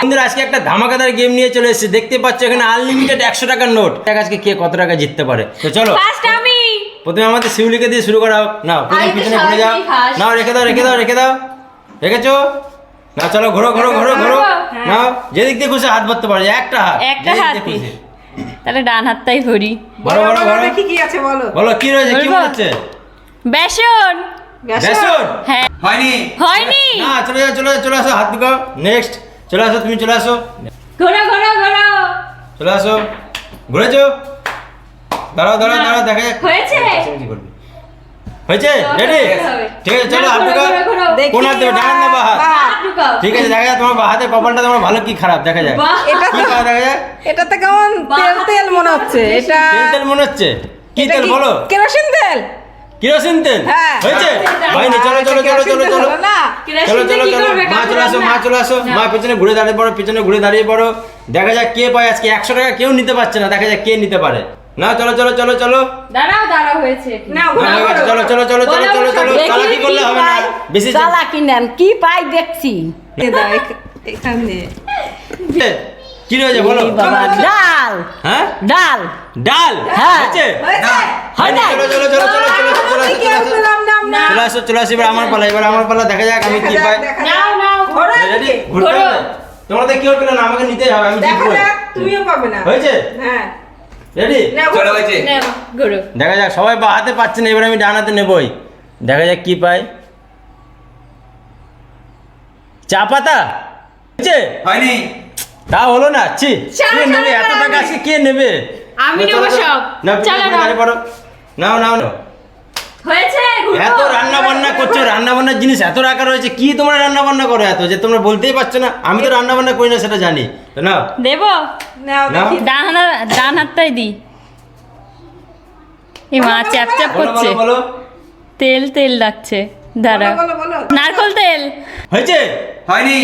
বন্ধুরা আজকে একটা ধামাকাদার গেম নিয়ে চলে এসেছে। দেখতে পাচ্ছ এখানে আনলিমিটেড একশো টাকার নোট দেখ আজকে কে কত টাকা জিততে পারে। তো চলো আমি। প্রথমে আমাদের শিউলিকে দিয়ে শুরু করা হোক। নাও প্রথমে পিছনে ঘুরে যাও। নাও রেখে দাও রেখে দাও রেখে দাও। রেখেছো? না চলো ঘোরো ঘোরো ঘোরো ঘোরো হ্যাঁ। নাও যেদিক দিয়ে খুশি হাত ভরতে পারো। একটা হাত একটা। খুশি। তাহলে ডান হাতটাই ভরি বলো বলো বলো দেখি কি আছে বলো। বলো কি রয়েছে? কি মনে হচ্ছে? বেসন? বেসন? হ্যাঁ। হয়নি। হয়নি? না চলে চলে আসো হাত দুটো নেক্সট চলে আসো তুমি চলে আসো। ঘোরো ঘোরো ঘোরো চলে আসো। ঘুরেছো? দাঁড়াও দাঁড়াও দাঁড়াও দেখা যাক। হয়েছে? কি করবি? হয়েছে রেডি ঠিক আছে চলো হাত। দেখি। কোন হাত দেবে ডান হাত দেবে হাত? বাহ, হাত ঢুকাও। ঠিক আছে দেখা যায় তোমার বা হাতের কপালটা তোমার ভালো কি খারাপ দেখা যায় এটা কি খারাপ দেখা যায় এটাতে কেমন তেল তেল মনে হচ্ছে এটা তেল তেল মনে হচ্ছে? কি তেল বলো? কেরোসিন তেল? কিরোসিন তেল? হ্যাঁ। হয়েছে? হ্যাঁ, হয়নি চলো চলো চলো চলো চলো। না? চলো চলো চলো মা চলে আসো মা চলে আসো মা পেছনে ঘুরে দাঁড়িয়ে পড়ো পেছনে ঘুরে দাঁড়িয়ে পড়ো দেখা যাক কে পায় আজকে একশো টাকা কেউ নিতে পারছে না দেখা যাক কে নিতে পারে না চলো চলো চলো চলো দাঁড়াও দাঁড়াও হয়েছে না, হয়ে। চলো চলো চলো চলো চলো চলো চালাকি করলে হবে না। বেশি চালাকি নেন কি পাই দেখছি এখানে কি রয়েছে বলো ডাল হ্যাঁ ডাল ডাল হ্যাঁ। হয়েছে হয়েছে? হয়? চলো চলো চলো চলো চলো। চলে আসো চলে আসো এবার আমার পালা এবার আমার পালা দেখা যাক আমি কি পাই। নাও নাও ঘোরো রেডি। ঘুরতে তোমাদের কেউ না আমাকে নিতেই হবে আমি জিতবো তুমিও পাবে না। হয়েছে? হ্যাঁ। রেডি চলো হয়েছে। নাও দেখা যাক সবাই বা হাতে পাচ্ছে না এবার আমি ডান হাতে নেবই। দেখা যাক কি পাই। চা পাতা? হয়েছে? হয়নি। তা হলো না ছি। কে নেবে? এত টাকা। আজকে কে নেবে? আমি নেব সব। না নাও নাও নাও। হয়েছে? এত রান্না বান্না করছ রান্না বান্নার জিনিস এত রাখা রয়েছে কি তোমরা রান্না বান্না করো এত যে তোমরা বলতেই পারছ না? আমি তো রান্না বান্না করি না সেটা জানি। তো না দেবো। ডান হাত ডান হাতটাই দি এই মা চ্যাপ চ্যাপ করছে। তেল তেল লাগছে দাঁড়া। নারকল তেল। হয়েছে? হয়নি।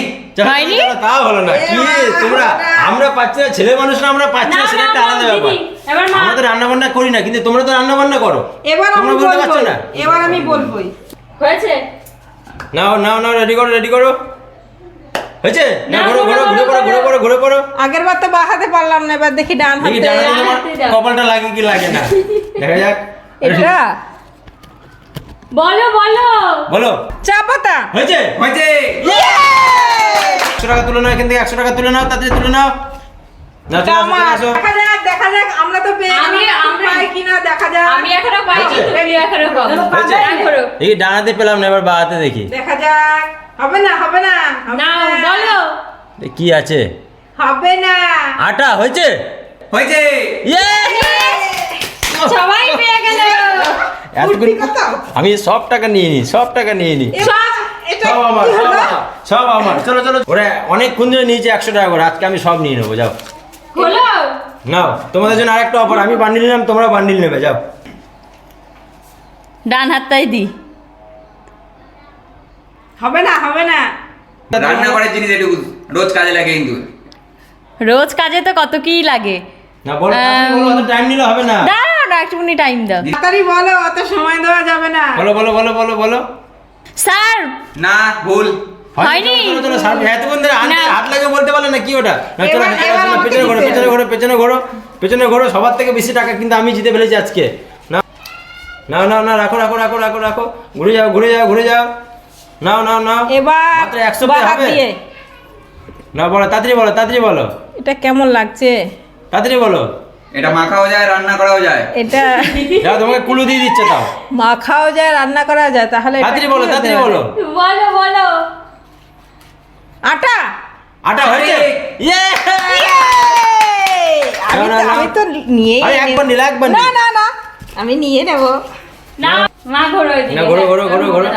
হয়নি? তাও হলো না। কি তোমরা আমরা পাচ্ছি না ছেলে মানুষরা আমরা পাচ্ছি না সেটা একটা আলাদা ব্যাপার। এবার আমরা তো রান্না বান্না করি না কিন্তু তোমরা তো রান্না বান্না করো। এবার আমি পারছ না। এবার আমি বলবোই। হয়েছে? নাও নাও নাও রেডি করো রেডি করো। হয়েছে? না ঘুরো ঘুরো ঘুরো, পড়ো ঘুরে পড়ো ঘুরে পড়ো। আগের বার তো বা হাতে পারলাম না এবার দেখি ডান হাতে। তো। কপালটা লাগে কি লাগে না। দেখা যাক। এটা? বলো বলো। বলো। চা পাতা? হয়েছে? হয়েছে। একশো টাকা তুলে নাও এখান থেকে একশো টাকা তুলে নাও তাড়াতাড়ি তুলে নাও। দেখা যাক দেখা যাক আমরা তো পেয়ে আমি- পাই কিনা দেখা যাক। আমি এখনও তুমি এখনও এই ডানাতে পেলাম না এবার দেখি। দেখা যাক। হবে না হবে না না। বলো। কি আছে? হবে না। আটা হয়েছে? হয়েছে। ইয়ে! সবাই পেয়ে গেল। এতক্ষণ- আমি সব টাকা নিয়ে নি সব টাকা নিয়ে নি সব আমার সব আমার সব আমার। চলো চলো। ওরা অনেকক্ষণ ধরে নিয়েছে একশো টাকা করে আজকে আমি সব নিয়ে নেব যাও। নাও তোমাদের জন্য আরেকটা অফার আমি বান্ডিল নিলাম তোমরা বান্ডিল নেবে যাও। ডান হাতটাই দি। হবে না হবে না। রান্না করার জিনিস এটুকু রোজ কাজে লাগে কিন্তু। রোজ কাজে তো কত কি লাগে। না বলো টাইম নিলে হবে না। একটুখানি টাইম দাও। তাড়াতাড়ি বলো অত সময় দেওয়া যাবে না। বলো বলো বলো বলো বলো। স্যার না ভুল। হয়নি। চলো, সার- এতক্ষণ ধরে হাত- লাগে বলতে পারলে না কি ওটা? চলো, পেছনে ঘোরো পেছনে। ঘোরো পেছনে ঘোরো পেছনে ঘোরো। সবার থেকে বেশি টাকা কিন্তু আমি জিতে ফেলেছি আজকে। না? না না না রাখো রাখো রাখো রাখো রাখো। ঘুরে যাও ঘুরে যাও ঘুরে যাও। নাও নাও নাও। এবার মাত্র একশো হবে? না বলো তাড়াতাড়ি বলো তাড়াতাড়ি বলো। এটা কেমন লাগছে? তাড়াতাড়ি বলো। এটা মাখাও যায় রান্না করাও যায়। এটা যাও তোমাকে কুলু দিয়ে দিচ্ছে তাও মাখাও যায় রান্না করা যায় তাহলে তাড়াতাড়ি বলো তাড়াতাড়ি বলো। বলো বলো। আটা! আটা হয়েছে? ইয়ে! আমি তো- আমি তো নিয়ে আরে একবার নিলে একবার না না না। আমি নিয়ে নেব। না মা ঘোরো এদিকে। না, ঘোরো, ঘোরো, ঘোরো, ঘোরো।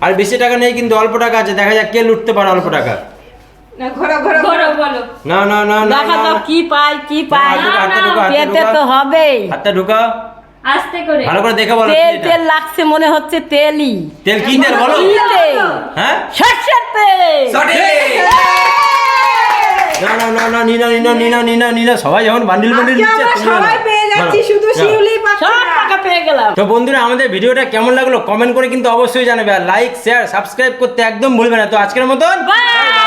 আর বেশি টাকা নেই কিন্তু অল্প টাকা আছে। দেখা যাক কে লুটতে পারে অল্প টাকা। না ঘোরো ঘোরো ঘোরো। বলো। না না না না দেখা তো কি পাই কি পাই পেতে তো হবেই। হাতটা ঢুকাও আস্তে করে। ভালো করে দেখে বলো তেল তেল লাগছে মনে হচ্ছে তেলই। তেল কি তেল বলো? হ্যাঁ? সর্ষের তেল। না না না না নিনা নিনা নিনা নিনা নিনা। সবাই যখন বান্ডিল বান্ডিল তুমিও সবাই পেয়ে যাচ্ছি শুধু শিউলি পাচ্ছি সব টাকা পেয়ে গেলাম। তো বন্ধুরা আমাদের ভিডিওটা কেমন লাগল কমেন্ট করে কিন্তু অবশ্যই জানাবে। আর লাইক শেয়ার সাবস্ক্রাইব করতে একদম ভুলবে না। তো আজকের মতন বাই